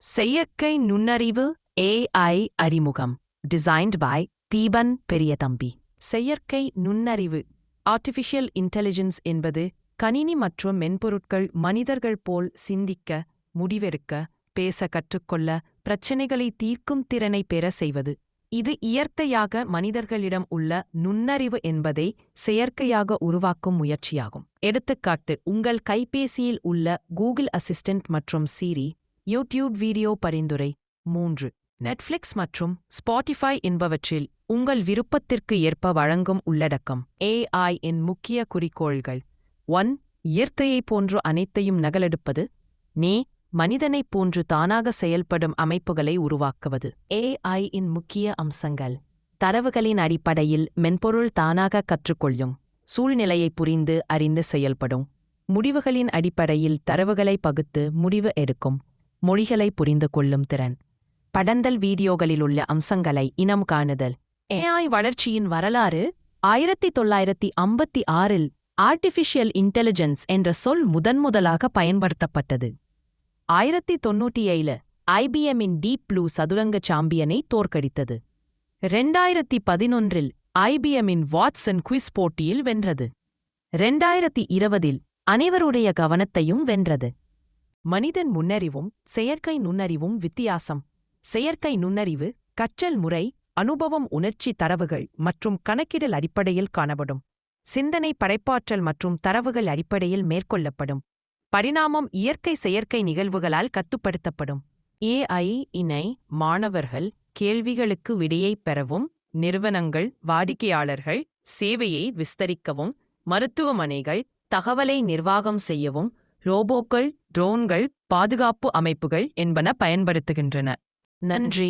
செயற்கை நுண்ணறிவு ஏஐ அறிமுகம் டிசைன்ட் பை தீபன் பெரியதம்பி. செயற்கை நுண்ணறிவு ஆர்டிஃபிஷியல் இன்டெலிஜென்ஸ் என்பது கணினி மற்றும் மென்பொருட்கள் மனிதர்கள் போல் சிந்திக்க முடிவெடுக்க பேச கற்றுக்கொள்ள பிரச்சினைகளை தீர்க்கும் திறனை பெற செய்வது. இது இயற்கையாக மனிதர்களிடம் உள்ள நுண்ணறிவு என்பதை செயற்கையாக உருவாக்கும் முயற்சியாகும். எடுத்துக்காட்டு உங்கள் கைபேசியில் உள்ள கூகுள் அசிஸ்டன்ட் மற்றும் சீரி யூடியூப் வீடியோ பரிந்துரை மூன்று. நெட்ஃப்ளிக்ஸ் மற்றும் ஸ்பாட்டிஃபை என்பவற்றில் உங்கள் விருப்பத்திற்கு ஏற்ப வழங்கும் உள்ளடக்கம். ஏஐ இன் முக்கிய குறிக்கோள்கள். ஒன். இயற்கையைப் போன்று அனைத்தையும் நகலெடுப்பது. நீ. மனிதனைப் போன்று தானாக செயல்படும் அமைப்புகளை உருவாக்குவது. ஏஐ இன் முக்கிய அம்சங்கள். தரவுகளின் அடிப்படையில் மென்பொருள் தானாக கற்றுக்கொள்ளும். சூழ்நிலையை புரிந்து அறிந்து செயல்படும். முடிவுகளின் அடிப்படையில் தரவுகளை பகுத்து முடிவு எடுக்கும். மொழிகளை புரிந்து கொள்ளும் திறன். படந்தல் வீடியோகளிலுள்ள அம்சங்களை இனம் காணுதல். ஏஐ வளர்ச்சியின் வரலாறு ஆயிரத்தி தொள்ளாயிரத்தி ஐம்பத்தி ஆறில் ஆர்டிஃபிஷியல் இன்டெலிஜென்ஸ் என்ற சொல் முதன்முதலாக பயன்படுத்தப்பட்டது. ஆயிரத்தி தொன்னூற்றி ஏழு ஐபிஎம்மின் டீப் ப்ளூ சதுரங்க சாம்பியனை தோற்கடித்தது. ரெண்டாயிரத்தி பதினொன்றில் ஐபிஎம்மின் வாட்சன் குவிஸ் போட்டியில் வென்றது. ரெண்டாயிரத்தி இருபதில் அனைவருடைய கவனத்தையும் வென்றது. மனிதன் முன்னறிவும் செயற்கை நுண்ணறிவும் வித்தியாசம். செயற்கை நுண்ணறிவு கற்றல் முறை அனுபவம் உணர்ச்சி தரவுகள் மற்றும் கணக்கிடல் அடிப்படையில் காணப்படும். சிந்தனை படைப்பாற்றல் மற்றும் தரவுகள் அடிப்படையில் மேற்கொள்ளப்படும். பரிணாமம் இயற்கை செயற்கை நிகழ்வுகளால் கட்டுப்படுத்தப்படும். ஏஐ இணை மாணவர்கள் கேள்விகளுக்கு விடையைப் பெறவும் நிறுவனங்கள் வாடிக்கையாளர்கள் சேவையை விஸ்தரிக்கவும் மருத்துவமனைகள் தகவலை நிர்வாகம் செய்யவும் ரோபோக்கள் ட்ரோன்கள் பாதுகாப்பு அமைப்புகள் என்பன பயன்படுத்துகின்றன. நன்றி.